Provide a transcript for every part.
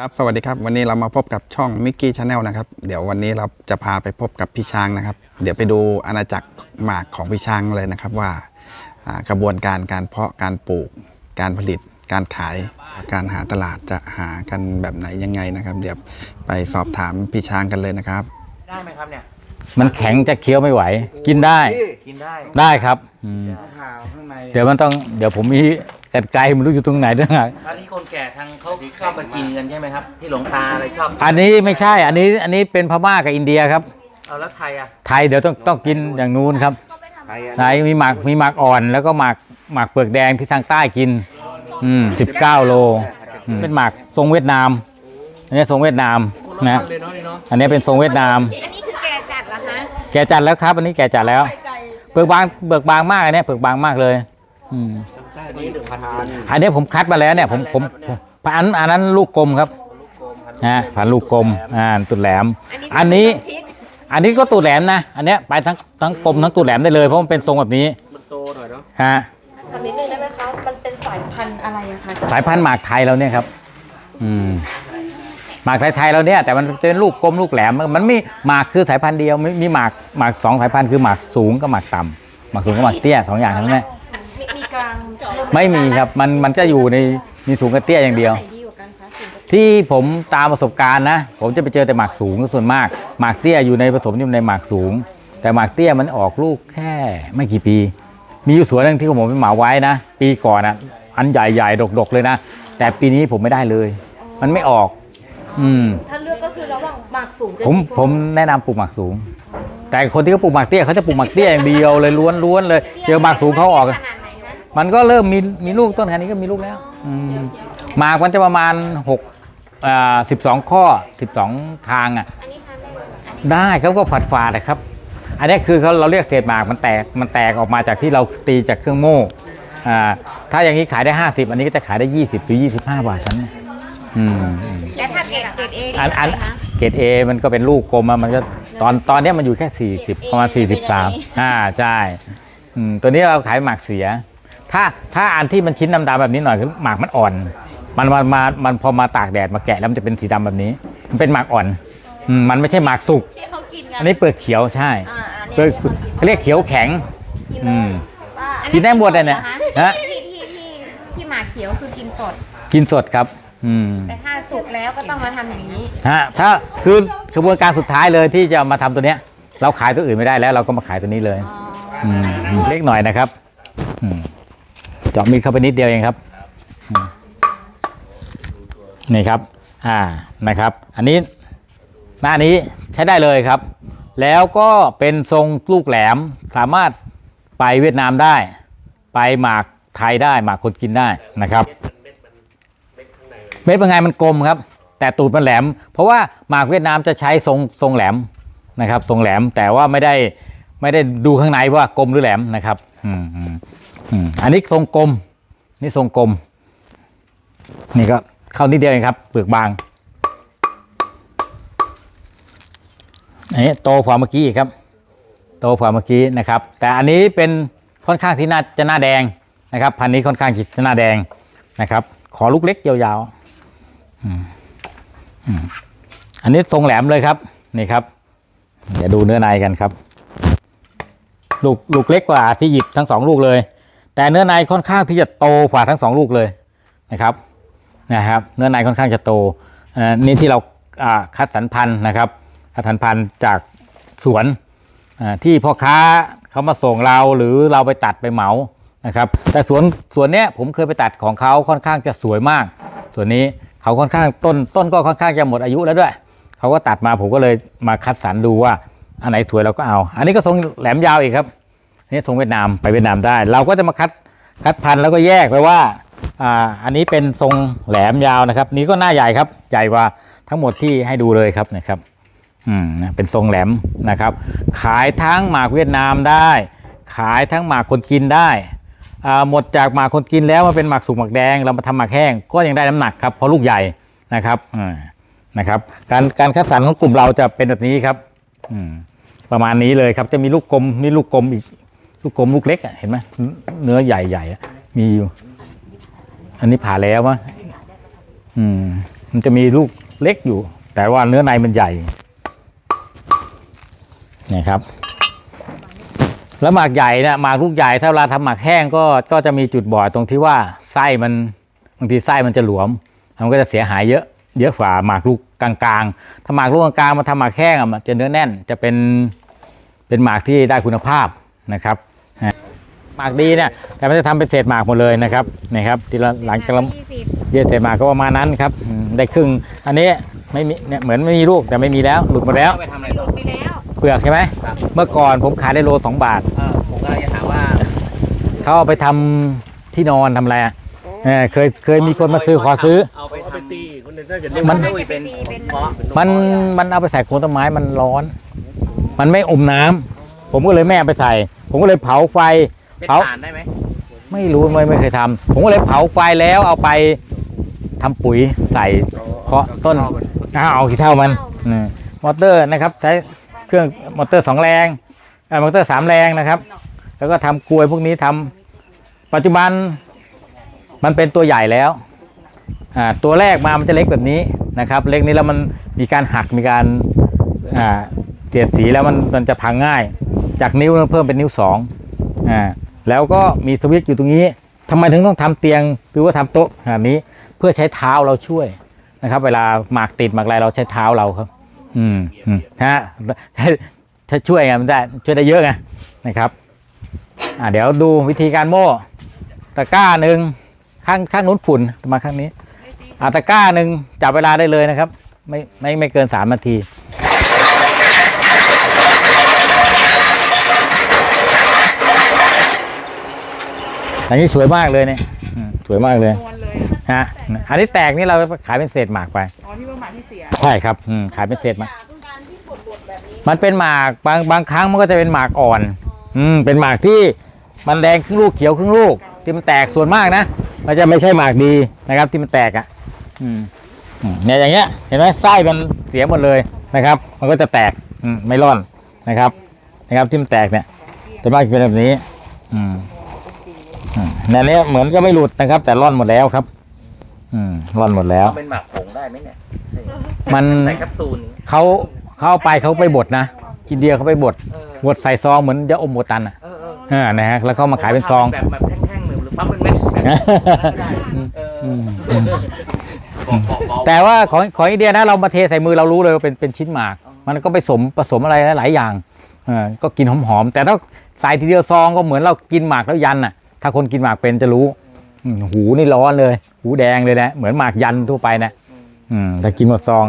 ครับสวัสดีครับวันนี้เรามาพบกับช่องมิกกี้ชาแนลนะครับเดี๋ยววันนี้เราจะพาไปพบกับพี่ช้างนะครับ เดี๋ยวไปดูอาณาจักรหมากของพี่ช้างเลยนะครับว่าอ่ากระบวนการการเพาะการปลูก การผลิต การขาย การหาตลาดจะหากันแบบไหนยังไงนะครับ เดี๋ยวไปสอบถามพี่ช้างกันเลยนะครับ ได้ไหมครับเนี่ย มันแข็งจะเคี้ยวไม่ไหว กินได้กินได้ได้ครับอืมผ่าข้างในเดี๋ยวมันต้องเดี๋ยวผมมี กันไกลไม่รู้อยู่ตรงไหนด้วยนะอันนี้คนแก่ทางเขาชอบไปกินกันใช่ไหมครับ ที่หลวงตาอะไรชอบอันนี้ไม่ใช่อันนี้อันนี้เป็นพม่ากับอินเดียครับ เอาแล้วไทยอะไทยเดี๋ยวต้องต้องกินอย่างนู้นครับไทยอะไทยมีหมากมีหมากอ่อน แล้วก็หมากหมากเปลือกแดงที่ทางใต้กิน อืมสิบเก้าโลอืมเป็นหมากทรงเวียดนาม อันนี้ทรงเวียดนามนะเลยเนาะนี่เนาะอันนี้เป็นทรงเวียดนาม อันนี้คือแกจัดเหรอคะแกจัดแล้วครับ อันนี้แกจัดแล้ว เปลือกบางเปลือกบางมากอันเนี้ยเปลือกบางมากเลย อืม อันนี้หนึ่งพันอันนี้ผมคัดมาแล้วเนี่ยผมผมผมอันอันนั้นลูกกลมครับนะผ่านลูกกลมอ่าตุดแหลม อันนี้ ชิดอันนี้ก็ตูดแหลมนะ อันเนี้ยไปทั้งทั้งกลมทั้งตูดแหลมได้เลยเพราะมันเป็นทรงแบบนี้มันโตหน่อยเนาะฮะถามนิดนึงได้ไหมคะ มันเป็นสายพันธุ์อะไรอะคะสายพันธุ์หมากไทยเราเนี่ยครับ อืมหมากไทยๆเราเนี่ยแต่มันจะเป็นลูกกลมลูกแหลมมันมันไม่หมากคือสายพันธุ์เดียวไม่มีหมากหมากสองสายพันธุ์คือหมากสูงกับหมากต่ำหมากสูงกับหมากเตี้ยสองอย่างทั้งนั้นแหละมีมีกลาง ไม่มีครับมันมันจะอยู่ในมีสูงกับเตี้ยอย่างเดียว ไหนดีกว่ากันคะสูงกับที่ผมตามประสบการณ์นะ ผมจะไปเจอแต่หมากสูงส่วนมากหมากเตี้ยอยู่ในผสมอยู่ในหมากสูง แต่หมากเตี้ยมันออกลูกแค่ไม่กี่ปี มีอยู่สวนหนึงที่ผมไปเหมาไว้นะ ปีก่อนอะอันใหญ่ๆดกๆเลยนะ แต่ปีนี้ผมไม่ได้เลย มันไม่ออก อืม ถ้าเลือกก็คือระหว่างหมากสูงจะผมดีกว่าผมแนะนำปลูกหมากสูง แต่คนที่เขาปลูกหมากเตี้ยเขาจะปลูกหมากเตี้ยอย่างเดียวเลยล้วนๆเลย เจอหมากสูงเขาออก ขนาดไหนนะ มันก็เริ่มมีมีลูกต้นแค่นี้ก็มีลูกแล้วอืมหมากมันจะประมาณหกอ่าสิบสองข้อสิบสองทางอะอันนี้ทานได้ไหมได้เขาก็ฝาดฝาดนะครับ อันนี้คือเขาเราเรียกเศษหมากมันแตกมันแตกออกมาจากที่เราตีจากเครื่องโม่อ่าถ้าอย่างนี้ขายได้ 50 อันนี้ก็จะขายได้ 20 หรือ 25 บาทนั้นเนี่ยอืมอืมแล้วถ้าเกรดเกรดเออันอันเกรดเอมันก็เป็นลูกกลมอะมันก็ตอนตอนเนี้ยมันอยู่แค่ 40 ประมาณ 43 อ่าใช่อืมตัวนี้เราขายหมากเสีย ถ้าถ้าอันที่มันชิ้นดำๆแบบนี้หน่อยคือหมากมันอ่อน มันมันมามันพอมาตากแดดมาแกะแล้วมันจะเป็นสีดำแบบนี้ มันเป็นหมากอ่อนอืมมันไม่ใช่หมากสุก ที่เขากินกันอันนี้เปลือกเขียวใช่อ่าอันเปลืนี้อกเขาเรียกเขียวแข็ง อืมอักินได้หมดเลยเนี่ยฮะฮะที่ที่ที่ที่หมากเขียวคือกินสด กินสดครับ อืม แต่ถ้าสุกแล้วก็ต้องมาทำอย่างนี้ ฮะถ้าคือกระบวนการสุดท้ายเลยที่จะมาทำตัวเนี้ย เราขายตัวอื่นไม่ได้แล้ว เราก็มาขายตัวนี้เลยอ๋ออืมเล็กหน่อยนะครับอืม เจาะมีดเข้าไปนิดเดียวเองครับ นี่ครับ อ่า นะครับ อันนี้หน้านี้ใช้ได้เลยครับ แล้วก็เป็นทรงลูกแหลมสามารถไปเวียดนามได้ ไปหมากไทยได้หมากคนกินได้นะครับ เม็ดเป็นไงมันกลมครับ แต่ตูดมันแหลม เพราะว่าหมากเวียดนามจะใช้ทรงทรงแหลมนะครับ ทรงแหลมแต่ว่าไม่ได้ไม่ได้ดูข้างในว่ากลมหรือแหลมนะครับ อืม อันนี้ทรงกลม นี่ทรงกลม นี่ก็เข้านิดเดียวเองครับ เปลือกบาง อันนี้โตกว่าเมื่อกี้อีกครับ โตกว่าเมื่อกี้นะครับ แต่อันนี้เป็นค่อนข้างที่น่าจะหน้าแดงนะครับ พันนี้ค่อนข้างจะหน้าแดงนะครับ ขอลูกเล็กยาวๆอันนี้ทรงแหลมเลยครับ นี่ครับ เดี๋ยวดูเนื้อในกันครับ ลูกลูกเล็กกว่าที่หยิบทั้งสองลูกเลย แต่เนื้อในค่อนข้างที่จะโตกว่าทั้งสองลูกเลยนะครับนะครับเนื้อในค่อนข้างจะโตนี่ที่เราคัดสรรพันธุ์นะครับคัดสรรพันธุ์จากสวนที่พ่อค้าเขามาส่งเราหรือเราไปตัดไปเหมานะครับ แต่สวนสวนเนี้ยผมเคยไปตัดของเขาค่อนข้างจะสวยมากส่วนนี้เขาค่อนข้างต้นต้นก็ค่อนข้างจะหมดอายุแล้วด้วยเขาก็ตัดมาผมก็เลยมาคัดสรรดูว่าอันไหนสวยเราก็เอา อันนี้ก็ทรงแหลมยาวอีกครับ นี่ทรงเวียดนามไปเวียดนามได้ เราก็จะมาคัดคัดพันธุ์แล้วก็แยกไปว่าอ่าอันนี้เป็นทรงแหลมยาวนะครับ นี้ก็หน้าใหญ่ครับ ใหญ่กว่าทั้งหมดที่ให้ดูเลยครับนะครับอืมเป็นทรงแหลมนะครับ ขายทั้งหมากเวียดนามได้ ขายทั้งหมากคนกินได้อ่าหมดจากหมากคนกินแล้วมาเป็นหมากสุกหมากแดง เรามาทำหมากแห้งก็ยังได้น้ำหนักครับเพราะลูกใหญ่นะครับอ่านะครับการการคัดสรรของกลุ่มเราจะเป็นแบบนี้ครับอืมประมาณนี้เลยครับจะมีลูกกลมมีลูกกลมอีก ลูกกลมลูกเล็กอะเห็นไหมเนื้อใหญ่ๆมีอยู่ อันนี้ผ่าแล้วมั้งอืม มันจะมีลูกเล็กอยู่ แต่ว่าเนื้อในมันใหญ่นี่ครับ แล้วหมากใหญ่นี่ยหมากลูกใหญ่ถ้าเวลาทำหมากแห้งก็ก็จะมีจุดบอดตรงที่ว่าไส้มันบางทีไส้มันจะหลวมมันก็จะเสียหายเยอะเยอะกว่าหมากลูกกลางๆ ถ้าหมากลูกกลางๆมาทำหมากแห้งอะมันจะเนื้อแน่นจะเป็นเป็นหมากที่ได้คุณภาพนะครับ หมากดีเนี่ยแต่มันจะทำเป็นเศษหมากหมดเลยนะครับนี่ครับทีละหลังจากเรายี่สิบเยอะเศษหมากก็ประมาณนั้นครับอืมได้ครึ่งอันนี้ไม่มีเนี่ยเหมือนไม่มีลูกแต่ไม่มีแล้วหลุดหมดแล้ว เอาไปทำอะไรหต่ลุอดไปแล้วเปลือกใช่ไหมครับ เมื่อก่อนผมขายได้โลสองบาท เออผมกำลังจะถามว่าเขาเอาไปทำที่นอนทำอะไรอะเออเคยเคยมีคนมาซื้อขอซื้อ เอาไปทำตีมันดุยเป็นเพาะมันมันเอาไปใส่โคนต้นไม้มันร้อน มันไม่อมน้ำผมก็เลยไม่เอาไปใส่ ผมก็เลยเผาไฟ เป็นเผา ฐานได้ไหมไม่รู้ไม่ไม่เคยทำผมก็เลยเผาไฟแล้วเอาไปทำปุ๋ยใส่ เพาะต้น อ้าวเอาขี้เท่ามันอืมมอเตอร์นะครับใช้เครื่องมอเตอร์สองแรงเอ่อมอเตอร์สามแรงนะครับ แล้วก็ทำกลวยพวกนี้ทำปัจจุบันมันเป็นตัวใหญ่แล้วอ่าตัวแรกมามันจะเล็กแบบนี้นะครับ เล็กนี้แล้วมันมีการหักมีการอ่าเสียดสีแล้วมันมันจะพังง่าย จากนิ้วเพิ่มเป็นนิ้วสองอ่า แล้วก็มีสวิตช์อยู่ตรงนี้ทำไมถึงต้องทำเตียงหรือว่าทำโต๊ะขนาดนี้ เพื่อใช้เท้าเราช่วยนะครับ เวลาหมากติดหมากอะไรเราใช้เท้าเราครับอืมอืมฮะถ้าช่วยไงมันได้ช่วยได้เยอะไงนะครับอ่าเดี๋ยวดูวิธีการโม่ตะกร้าหนึ่งข้างข้างนู้นฝุ่นมาข้างนี้อ่าตะกร้าหนึ่งจับเวลาได้เลยนะครับ ไม่ไม่ไม่เกินสามนาที อันนี้สวยมากเลยเนี่ยอืมสวยมากเลยฮะอันนี้แตกนี่เราขายเป็นเศษหมากไป อ๋อที่ว่าหมาที่เสีย ใช่ครับอืมขายเป็นเศษหมากมันเป็นหมากบางบางครั้งมันก็จะเป็นหมากอ่อน อืม เป็นหมากที่มันแดงครึ่งลูกเขียวครึ่งลูก ที่มันแตกส่วนมากนะมันจะไม่ใช่หมากดีนะครับ ที่มันแตกอะ อืมอืมเนี่ยอย่างเงี้ย เห็นไหมไส้มันเสียหมดเลยนะครับ มันก็จะแตกอืมไม่ร่อนนะครับ นะครับที่มันแตกเนี่ยจะมากจะเป็นแบบนี้ อืม อืมเนี่ยอันเนี้ยเหมือนก็ไม่หลุดนะครับ แต่ร่อนหมดแล้วครับ อืมร่อนหมดแล้วเอาเป็นหมากผงได้ไหมเนี่ยมันใส่แคปซูลเขาเขาเอาไปเขาไปบดนะอินเดียเขาไปบดเออบดใส่ซองเหมือนยาอมโบตันอะเออเออเออนะฮะแล้วเขามาขายเป็นซองแบบแบบแท่งๆหรือปั๊บเป็นเม็ดแบบเอออมบอกบอกบอกแต่ว่าของของอินเดียนะเรามาเทใส่มือเรารู้เลยว่าเป็นเป็นชิ้นหมาก มันก็ไปสมผสมอะไรหลายอย่างเออก็กินหอมๆแต่ถ้าใส่ทีเดียวซองก็เหมือนเรากินหมากแล้วยันอะ ถ้าคนกินหมากเป็นจะรู้อืมหูนี่ร้อนเลย หูแดงเลยนะ เหมือนหมากยันทั่วไปนะอืมถ้ากินหมดซอง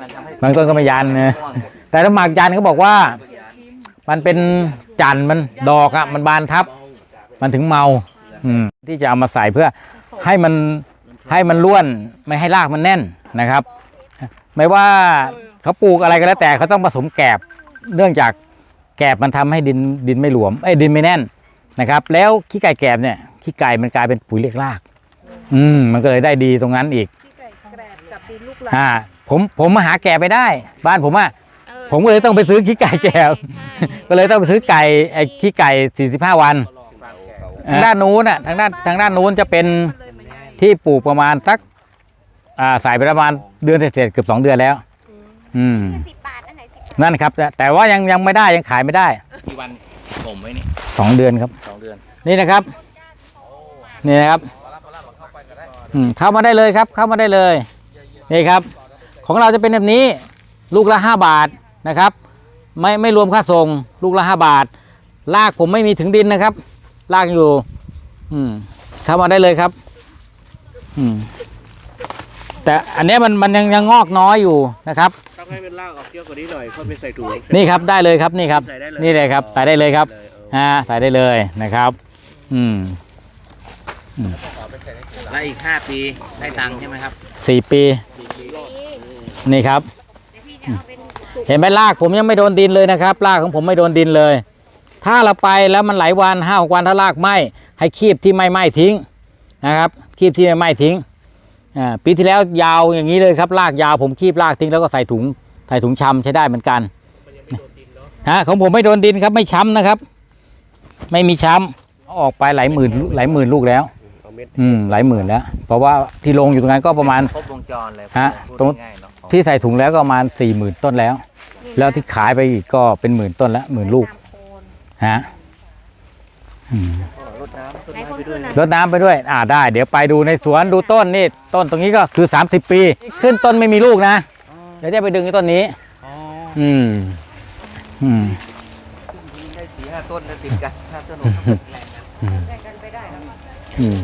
มันทำให้บางต้นก็ไม่ยันนะแต่ถ้าหมากยันเขาบอกว่า มันเป็นจันทร์มันดอกอะมันบานทับ มันถึงเมา อืมที่จะเอามาใส่เพื่อให้มันให้มันล้วนไม่ให้รากมันแน่นนะครับ ไม่ว่าเขาปลูกอะไรก็แล้วแต่เขาต้องผสมแกบเนื่องจากแกบมันทำให้ดินดินไม่หลวมไอ้ยดินไม่แน่น นะครับ แล้วขี้ไก่แกบเนี่ยขี้ไก่มันกลายเป็นปุ๋ยเรียกราก อืมมันก็เลยได้ดีตรงนั้นอีกที่ไก่แกรบกับดินลูกหลานอ่า ผมผมมาหาแกบไปได้ บ้านผมอะเออผมก็เลยต้องไปซื้อขี้ไก่แกบใช่ก็เลยต้องไปซื้อไก่ไอ้ขี้ไก่ 45 วันทางด้านนู้นอะทางด้านทางด้านนู้นจะเป็นที่ปลูกประมาณสักอ่าใส่ไปประมาณเดือนเศษๆเกือบสองเดือนแล้ว อืมสิบบาทอันไหนสิบบาทนั่นครับแต่แต่ว่ายังยังไม่ได้ยังขายไม่ได้กี่วัน ผมไว้นี่สองเดือนครับ สองเดือนนี่นะครับ นี่นะครับอืมเข้ามาได้เลยครับ เข้ามาได้เลยนี่ครับ ของเราจะเป็นแบบนี้ลูกละห้าบาทนะครับ ไม่ไม่รวมค่าส่งลูกละห้าบาท ลากผมไม่มีถึงดินนะครับ ลากอยู่ อืมเข้ามาได้เลยครับ อืมแต่อันเนี้ยมันมันยังยังงอกน้อยอยู่นะครับต้อง ให้มันลากออกเยอะกว่านี้หน่อยค่อยไปใส่ถุงนี่ครับได้เลยครับนี่ครับ ใส่ได้เลยนี่เลยครับใส่ได้เลยครับอ่าใส่ได้เลยนะครับ อืมและอีกห้าปีได้ตังค์ใช่ไหมครับสี่ปี นี่ครับเดี๋ยวพี่จะเอาเป็นสุกเห็นไหมรากผมยังไม่โดนดินเลยนะครับรากของผมไม่โดนดินเลย ถ้าเราไปแล้วมันหลายวันห้าหกวันถ้ารากไหมให้คีบที่ไม่ไหม้ทิ้งนะครับ คีบที่ไม่ไหม้ทิ้งอ่าปีที่แล้วยาวอย่างนี้เลยครับรากยาวผมคีบรากทิ้งแล้วก็ใส่ถุง ใส่ถุงชำใช้ได้เหมือนกันฮะของผมไม่โดนดินครับไม่ช้ำนะครับ ไม่มีช้ำเอาออกไปหลายหมื่นหลายหมื่นลูกแล้วเอาเม็ดอืมหลายหมื่นแล้ว เพราะว่าที่ลงอยู่ตรงนั้นก็ประมาณครบวงจรเลยฮะพูดตรงง่ายๆเนาะที่ใส่ถุงแล้วก็ประมาณสี่หมื่นต้นแล้ว แล้วที่ขายไปอีกก็เป็นหมื่นต้นแล้วหมื่นลูกฮะรดน้ำต้นไหนไม้คนไปด้วขึ้ยนนะรดน้ำไปด้วย อ่าได้ เดี๋ยวไปดูในสวนดูต้นนี่ต้นตรงนี้ก็คือ 30 ปี ขึ้นต้นไม่มีลูกนะเดี๋ยวจะไปดึงไอ้ต้นนี้อืม อืมได้สี่ห้าต้นแล้วติดกันห้าต้นหกต้นแรงนะอืม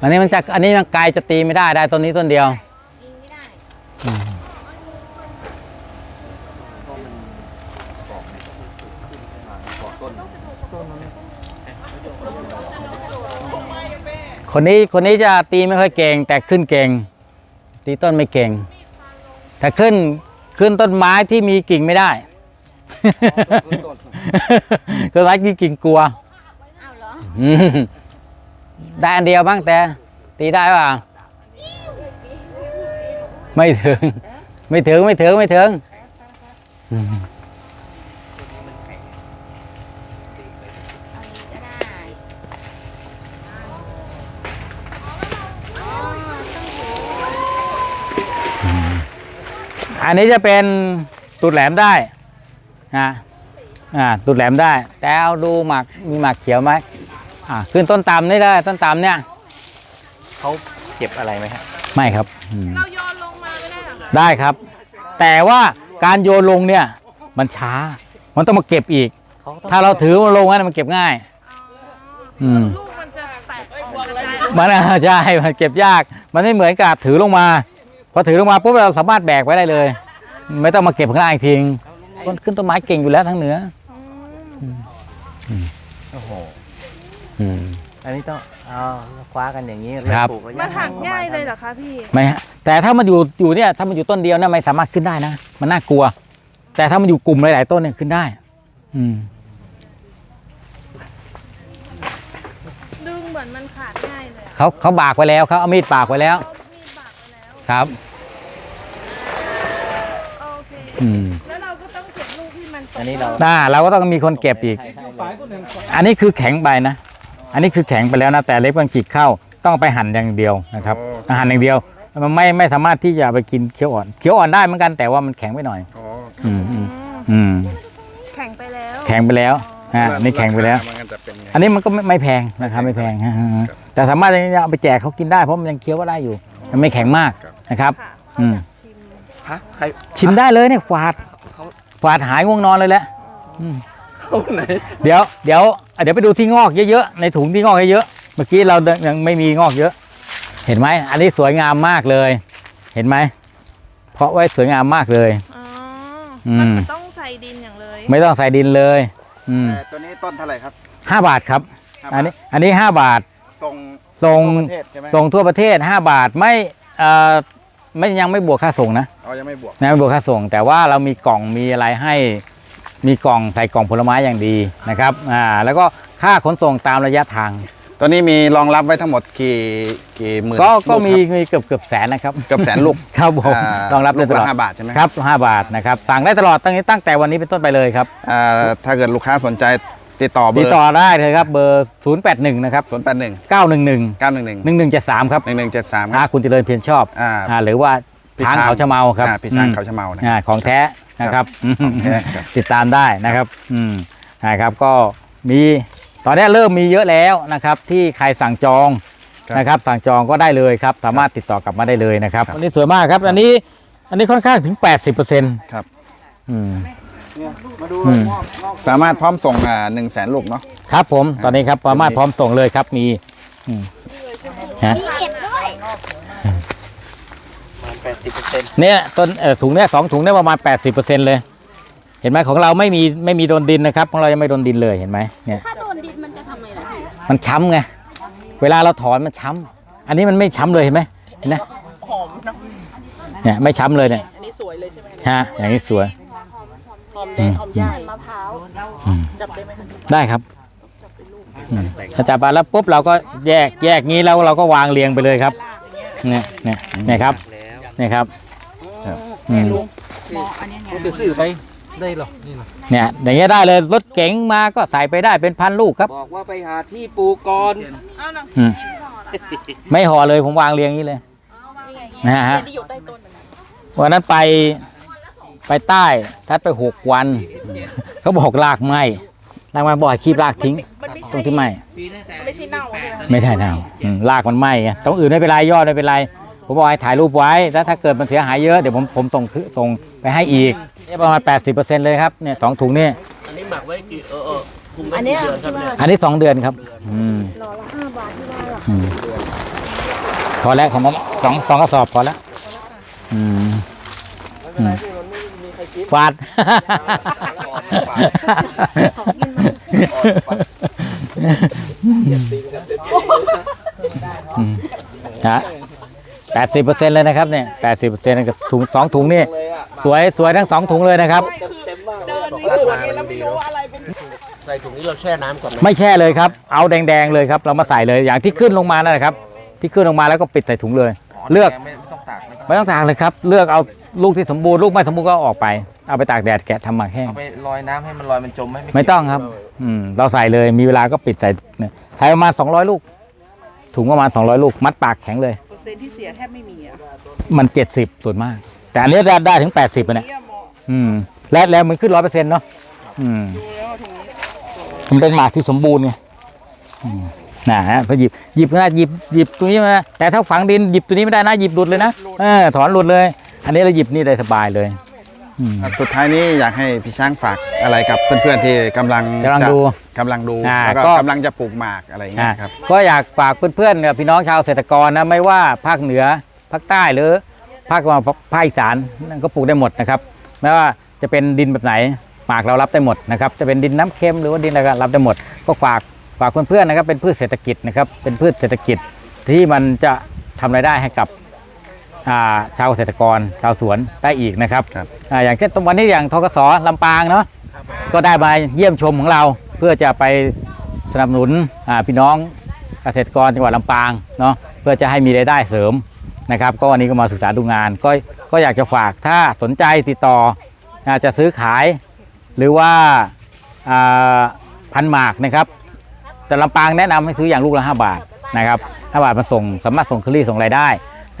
อันนี้มันจะอันนี้มันไกลจะตีไม่ได้ได้ต้นนี้ต้นเดียว ยิงไม่ได้คนนี้คนนี้จะตีไม่ค่อยเก่ง แต่ขึ้นเก่ง ตีต้นไม่เก่ง แต่ขึ้นขึ้นต้นไม้ที่มีกิ่งไม่ได้ ต้นไม้ที่กิ่งกลัวอ้าวเหรออืมได้อันเดียวบ้างแต่ ตีได้ป่ะไม่ถึง ไม่ถึงไม่ถึงไม่ถึงอืม ก็ได้ อันนี้จะเป็นตูดแหลมได้นะอ่าตูดแหลมได้ แต่เอาดูหมากมีหมากเขียวไหมอ่าขึ้นต้นตำนี่เลยต้นตำเนี่ยเขาเก็บอะไรไหมฮะไม่ครับอืมเราโยนลงมาไม่ได้เหรอคะได้ครับ แต่ว่าการโยนลงเนี่ยมันช้า มันต้องมาเก็บอีก เขาต้องถ้าเราถือมันลงนั้นมันเก็บง่าย อืม ลูกมันจะแตกออกกระจายมันอ่าใช่ มันเก็บยาก มันไม่เหมือนกับถือลงมา พอถือลงมาปุ๊บเราสามารถแบกไว้ได้เลย ไม่ต้องมาเก็บข้างล่างอีกทีต้นขึ้นต้นไม้เก่งอยู่แล้วทั้งเหนือโอ้โหอืมอันนี้ต้องเอาคว้ากันอย่างนี้ครับ ปลูกระยะมันหักง่ายเลยเหรประมณอคะพี่ ไม่ฮะแต่ถ้ามันอยู่อยู่เนี่ยถ้ามันอยู่ต้นเดียวเนี่ยไม่สามารถขึ้นได้นะมันน่ากลัว แต่ถ้ามันอยู่กลุ่มหลายๆต้นเนี่ยขึ้นได้ อืม ดึงเหมือนมันขาดง่ายเลยอะเขาเขาบากไว้แล้วเขาเอามีดปากไว้แล้ว เอา ครับ โอเค อืมแล้วเราก็ต้องเก็บลูกที่มันตกอันนี้เรา น่าเราก็ต้องมีคนเก็บอีกอันนี้คือแข็งไปนะ อันนี้คือแข็งไปแล้วนะ แต่เล็บมันจิกเข้า ต้องเอาไปหั่นอย่างเดียวนะครับหั่นอย่างเดียว มันไม่ไม่สามารถที่จะเอาไปกินเคี้ยวอ่อน เคี้ยวอ่อนได้เหมือนกันแต่ว่ามันแข็งไปหน่อย อ๋ออืมอืมอืมอืมแข็งไปแล้วแข็งไปแล้วฮะนี่แข็งไปแล้ว มันก็จะเป็นไงอันนี้มันก็ไม่ไม่แพงนะครับไม่แพงฮะฮะฮะแต่สามารถที่จะเอาไปแจกเขากินได้เพราะมันยังเคี้ยวก็ได้อยู่มันไม่แข็งมาก นะครับค่ะอืมชิมฮะใครชิมได้เลยเนี่ยฝาดฝาดหายง่วงนอนเลยแหละอืมเขาไหนเดี๋ยวเดี๋ยวอะเดี๋ยวไปดูที่งอกเยอะๆในถุงที่งอกเยอะๆเมื่อกี้เรายังไม่มีงอกเยอะ เห็นไหมอันนี้สวยงามมากเลย เห็นไหมเพราะไว้สวยงามมากเลย อ๋ออม มันต้องใส่ดินอย่างเลยไม่ต้องใส่ดินเลย อืมแต่ตัวนี้ต้นเท่าไหร่ครับห้าบาทครับ ห้าอันบาทนี้อันนี้ห้าบาทส่งส่งทั่วประเทศใช่ไหมส่งทั่วประเทศ 5 บาทไม่เอ่อ ไม่ยังไม่บวกค่าส่งนะอ๋อยังไม่บวกนะไม่บวกค่าส่ง แต่ว่าเรามีกล่องมีอะไรให้ มีกล่องใส่กล่องผลไม้อย่างดีนะครับอ่าแล้วก็ค่าขนส่งตามระยะทางตัวนี้มีรองรับไว้ทั้งหมดกี่กี่หมื่นก็ก็ลูมีครับมีเกือบเกือบแสนนะครับ เกือบแสนลูกครับผมารองรับได้ลูกตลอละดห้าบาทใช่ไหมครับห้าบาทนะครับสั่งได้ตลอดตั้งตั้งแต่วันนี้เป็นต้นไปเลยครับ อ่าถ้าเกิดลูกค้าสนใจ ติดต่อเบอติดร์ต่อได้เลยครับเบอร์ 081 นะครับ ศูนย์แปดหนึ่ง911 เก้าหนึ่งหนึ่ง1173 ครับหนึ่งหนึ่งเจ็ดสามคอ่ารับ คุณเจริญเพียรชอบอ่าอ่าหรือว่าพี่ช้างช้างเขาชะเมาครับอ่าพี่ช้างอืมเขาชะเมานะอ่าของแท้นะครับของแท้ครับ ติดตามได้นะครับอืมนะครับก็มีตอนนี้เริ่มมีเยอะแล้วนะครับที่ใครสั่งจองครับนะครับสั่งจองก็ได้เลยครับ สามารถติดต่อกลับมาได้เลยนะครับครับอันนี้สวยมากครับ อันนี้อันนี้ค่อนข้างถึง 80%ครับ อืม มาดูอืมสามารถพร้อมส่งอ่าหนึ่งแสนลูกเนาะครับผมตอนนี้ครับสามารถพร้อมส่งเลยครับมีอืมฮะมีเห็ดด้วย ประมาณแปดสิบเปอร์เซ็นต์เนี่ยต้นเอ่อถุงเนี่ยสองถุงเนี่ยประมาณ80%เลย เห็นไหมของเราไม่มีไม่มีโดนดินนะครับของเรายังไม่โดนดินเลยเห็นไหมเนี่ย ถ้าโดนดินมันจะทำไงล่ะพี่มันช้ำไง เวลาเราถอนมันช้ำ อันนี้มันไม่ช้ำเลยเห็นไหมเห็นไหมหอมนะเนี่ยไม่ช้ำเลยเนี่ย อันนี้สวยเลยใช่ไหมฮะ อย่างนี้สวย หอมแดงหอมใหญ่มะพร้าวจับได้ไหมคะได้ครับอืมถ้าจับมาแล้วปุ๊บเราก็แยกแยกงี้แล้วเราก็วางเรียงไปเลยครับเนี่ยเนี่ยเนี่ยครับเนี่ยครับอืมไปซื้อไปได้หรอนี่หรอเนี่ยอย่างเงี้ยได้เลยรถเก๋งมาก็ใส่ไปได้เป็นพันลูกครับ บอกว่าไปหาที่ปลูกก่อนเอาหนังอืสือมพิมพ์ก่อนไม่ห่อเลยผมวางเรียงอย่างนี้เลยนะฮะวันนั้นไป ไปใต้ทัดไปหกวัน เขาบอกลากไหมลากไหมบอกให้คีบลากทิ้ง ตรงที่ไหมไม่ใช่เน่าใช่ไหมคะไม่ได้เน่าอืมลากมันไหมไงตรงอื่นไม่เป็นไรยอดไม่เป็นไร ผมบอกให้ถ่ายรูปไว้แล้วถ้าเกิดมันเสียหายเยอะเดี๋ยวผมผมส่งคือส่งไปให้อีกเนี่ยประมาณ 80%เลยครับเนี่ยสองถุงนี่อันนี้หมักไว้กี่เออเออคุมไว้อันเนี้กี่ยเดือนครับเนี่ยอันนี้สองเดือนครับอืมโลละห้าบาทที่ว่าหรออืมพอแล้วของผมสองสองกระสอบพอแล้วอืมอืม ฟาดอืมฮะแปดสิบเปอร์เซ็นต์เลยนะครับเนี่ยแปดสิบเปอร์เซ็นต์กับถุงสองถุงนี่ สวยสวยทั้งสองถุงเลยนะครับใส่ถุงนี้เราแช่น้ำก่อนไหมไม่แช่เลยครับ เอาแดงๆเลยครับ เรามาใส่เลยอย่างที่ขึ้นลงมานั่นแหละครับ ที่ขึ้นลงมาแล้วก็ปิดใส่ถุงเลย เลือก ไม่ต้องตากไม่ต้องไม่ต้องตากเลยครับ เลือกเอา ลูกที่สมบูรณ์ลูกไม่สมบูรณ์ก็เอาออกไป เอาไปตากแดดแกะทำหมักแห้ง เอาไปลอยน้ำให้มันลอยมันจมไหมไม่ต้องครับ อืม เราใส่เลย มีเวลาก็ปิดใส่เนี่ยใช้ประมาณ 200 ลูก ถุงประมาณ 200 ลูก มัดปากแข็งเลย เปอร์เซ็นต์ที่เสียแทบไม่มีอะมัน 70 ส่วนมาก แต่อันนี้ได้ได้ถึง 80อะเนี่ยอืม และแล้วมันขึ้นร้อยเปอร์เซ็นต์เนาะ อืมมันเป็นหมากที่สมบูรณ์ไงอืมนะฮะพอหยิบหยิบนะหยิบหยิบตัวนี้มาแต่ถ้าฝังดินหยิบตัวนี้ไม่ได้นะหยิบหลุดเลยนะเออถอนหลุดเลย อันนี้เราหยิบนี่ได้สบายเลยอืมสุดท้ายนี้อยากให้พี่ช้างฝากอะไรกับเพื่อนๆที่กำลังกำลังจะดูกำลังดูอ่าแล้วก็ก็ กำลังจะปลูกหมากอะไรอย่างเงี้ยครับ ก็อยากฝากเพื่อนๆกับพี่น้องชาวเกษตรกรนะไม่ว่าภาคเหนือภาคใต้หรือภาคตะวันออกภาคอีสานนั่นก็ปลูกได้หมดนะครับไม่ว่าจะเป็นดินแบบไหนหมากเรารับได้หมดนะครับจะเป็นดินน้ำเค็มหรือว่าดินอะไรก็รับได้หมด ก็ฝากฝากเพื่อนๆนะครับเป็นพืชเศรษฐกิจนะครับเป็นพืชเศรษฐกิจที่มันจะทำรายได้ให้กับ อ่าชาวเกษตรกรชาวสวนได้อีกนะครับครับ อ่าอย่างเช่นตรงวันนี้อย่างทกศลำปางเนาะก็ได้มาเยี่ยมชมของเราเพื่อจะไปสนับสนุนอ่าพี่น้องเกษตรกรจังหวัดลำปางเนาะเพื่อจะให้มีรายได้เสริมนะครับ ก็วันนี้ก็มาศึกษาดูงานก็ก็อยากจะฝากถ้าสนใจติดต่ออาจจะซื้อขาย หรือว่าอ่าพันหมากนะครับ แต่ลำปางแนะนำให้ซื้ออย่างลูกละ 5 บาทนะครับ5บาทมาส่งสามารถส่งเคอรี่ส่งรายได้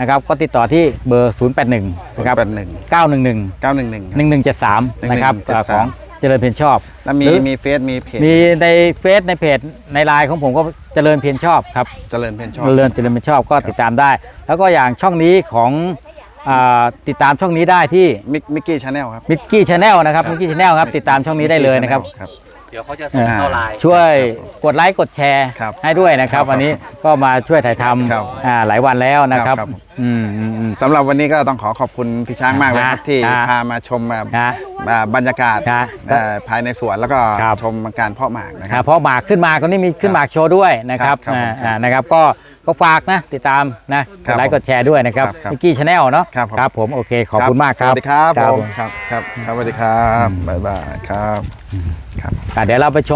นะครับก็ติดต่อที่เบอร์ 081นะครับ081 911 911 1173นะครับ1173 ของเจริญเพียรชอบแล้วมีหรือมีเฟซมีเพจมีในเฟซในเพจในไลน์ของผมก็เจริญเพียรชอบครับเจริญเพนชอบเรือนติลเมนชอบก็ติดตามได้ แล้วก็อย่างช่องนี้ของอาติดตามช่องนี้ได้ที่มิกมิกกี้ชาแนลครับ มิกกี้ชาแนลนะครับมิกกี้ชาแนลครับติดตามช่องนี้ได้เลยนะครับครับเดี๋ยวเขาจะส่งเข้าไลน์ ช่วยกดไลค์กดแชร์ครับให้ด้วยนะครับ ครับวันนี้ก็มาช่วยถ่ายทครับำอ่าหลายวันแล้วนะครับครับอืมอืมอืม สำหรับวันนี้ก็ต้องขอขอบคุณพี่ช้างมากเลยครับฮะที่ฮะพามาชมแบบนะอ่าบรรยากาศฮะเอ่อภายในสวนแล้วก็ครับ ชมการเพาะหมากนะคอ่ารับ เพราะหมากขึ้นมาก็นี่มีขึ้นหมากโชว์ด้วยนะครับครับผมอ่าอ่านะครับก็ก็ฝากนะติดตามนะกครัดบไลค์กดแชร์ด้วยนะครับครับมิกกี้ชาแนลเนาะครับผมครับผมโอเคขอบคุณมากครับสวัสดีครับครับผมครับครับครับสวัสดีครับบ๊ายบายครับ ครับอ่เดี๋ยวเราไปชม